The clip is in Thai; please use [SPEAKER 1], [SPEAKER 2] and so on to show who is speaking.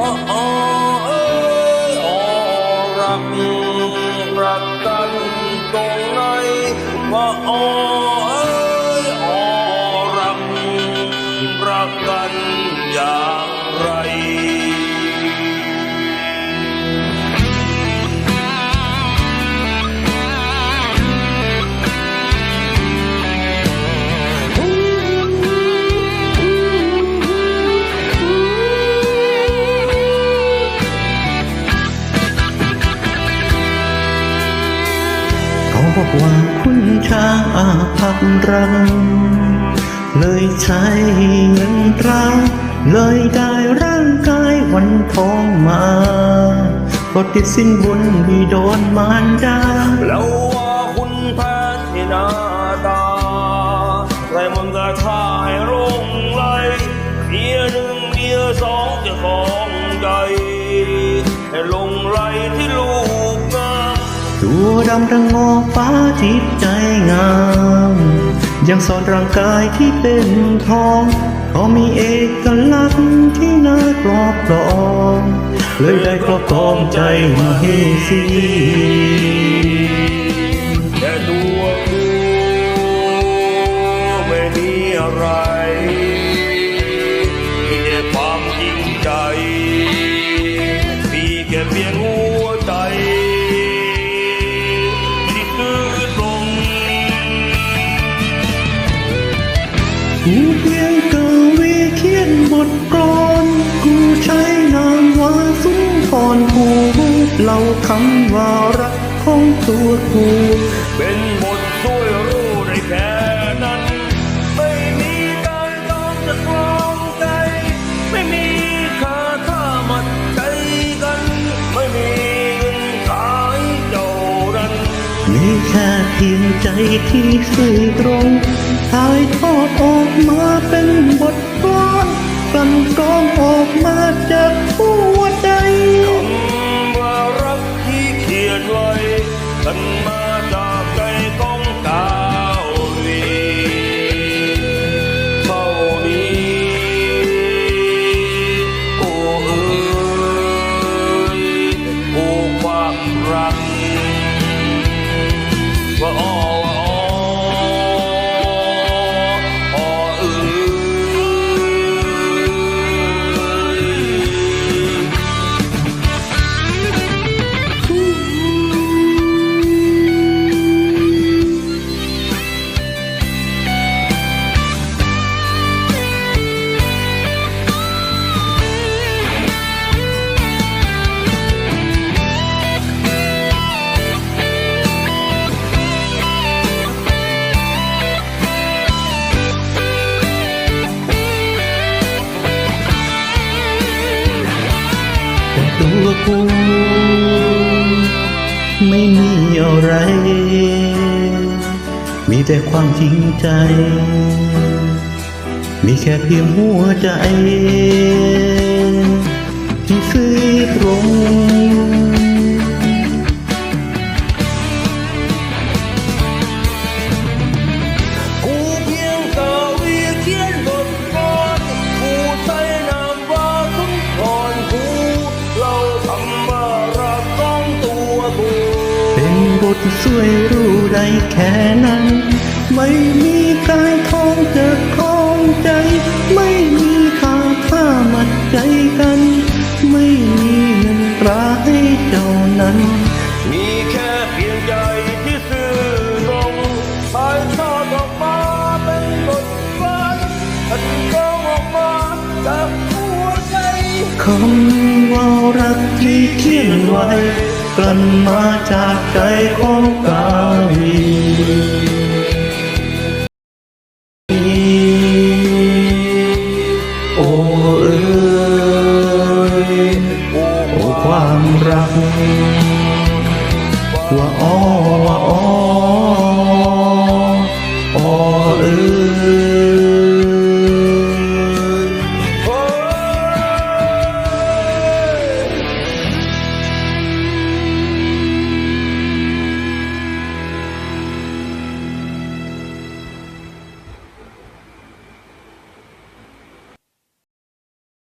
[SPEAKER 1] ออเอ้ยอ๋อรักรักกันตรงไหนว่าออเอ้
[SPEAKER 2] เขาบอกว่าคุณช้างอาภัพรัง เลยใช้เงินตราเลยได้ร่างกายวันทองมาเพรติดสิ้นบนบิดนมารดา
[SPEAKER 1] แล้วว่าคุณแพ้ที่หน้าตาไรมันกระท่าให้ลงไหลเมียหนึ่งเมียสองจะของใจให้ลง
[SPEAKER 2] ตัวดำระงอฟ้าจิตใจงาม ยังสอนร่างกายที่เป็นทองก็มีเอกลักษณ์ที่น่ากรอบกรองเลยได้ครอบครองใจมาเฮสี
[SPEAKER 1] แต่ตัวกูไม่มีอะไรมีแต่ความจริงใจมีแค่เพียงหัวใจ
[SPEAKER 2] กูเพียงกวีเขียนบทกลอนกูใช้นามว่าสุนทรภูเล่าคำว่ารักของตัวกู
[SPEAKER 1] เป็นบทช่วยรู้ได้แค่นั้น ไม่มีการต้องจะคลองใจ ไม่มีคาถ้ามัดใจกัน ไม่มีเงินขายเจ้านั้น
[SPEAKER 2] มีแค่เพียงใจที่สื่อตรงถ่ายทอดออก มาเป็นบทกลอนกลั่นกรองออกมาจากหัวใจ
[SPEAKER 1] คำว่ารักที่เขียนไว้
[SPEAKER 2] แต่ตัวกูไม่มีอะไร มีแต่ความจริงใจ มีแค่เพียงหัวใจ ที่ซื่อตรง
[SPEAKER 1] ทสว
[SPEAKER 2] ยรู้ได้แค่นั้น ไม่มีกายทองจะคล้องใจ ไม่มีค่าค่ามัดใจกัน ไม่มีเงินตราให้เจ้านั้น
[SPEAKER 1] มีแค่เพียงใจที่ซื่อตรงถ่ายทอดออกมาเป็นบทกลอนฉันร้องออกมาจากหัวใจ
[SPEAKER 2] คำว่ารักที่เขียนไว้ กลั่นมาจากใจของกาวีโอ้เอ๋ยโอ้ความรักว่าอ้อว่าอ้อ